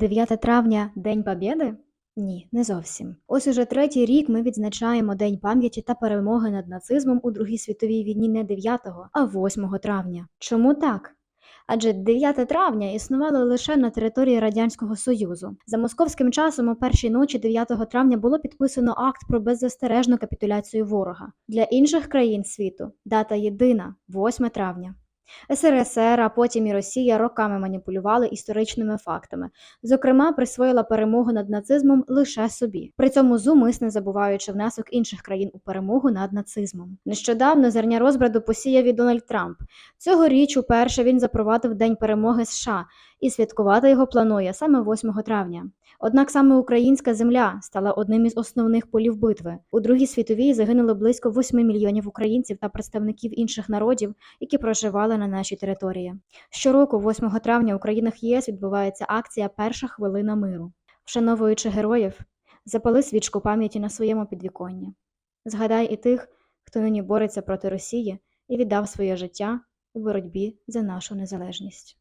9 травня День Побєди? Ні, не зовсім. Ось уже третій рік ми відзначаємо День пам'яті та перемоги над нацизмом у Другій світовій війні не 9, а 8 травня. Чому так? Адже 9 травня існувало лише на території Радянського Союзу. За московським часом у першій ночі 9 травня було підписано акт про беззастережну капітуляцію ворога. Для інших країн світу дата єдина 8 травня. СРСР, а потім і Росія роками маніпулювали історичними фактами, зокрема, присвоїла перемогу над нацизмом лише собі, при цьому зумисне забуваючи внесок інших країн у перемогу над нацизмом. Нещодавно зерня розбраду посіяв і Дональд Трамп. Цьогоріч уперше він запровадив День перемоги США і святкувати його планує саме 8 травня. Однак саме українська земля стала одним із основних полів битви. У Другій світовій загинуло близько 8 мільйонів українців та представників інших народів, які проживали на нашій території. Щороку, 8 травня, у країнах ЄС відбувається акція Перша хвилина миру. Вшановуючи героїв, запали свічку пам'яті на своєму підвіконні. Згадай і тих, хто нині бореться проти Росії і віддав своє життя у боротьбі за нашу незалежність.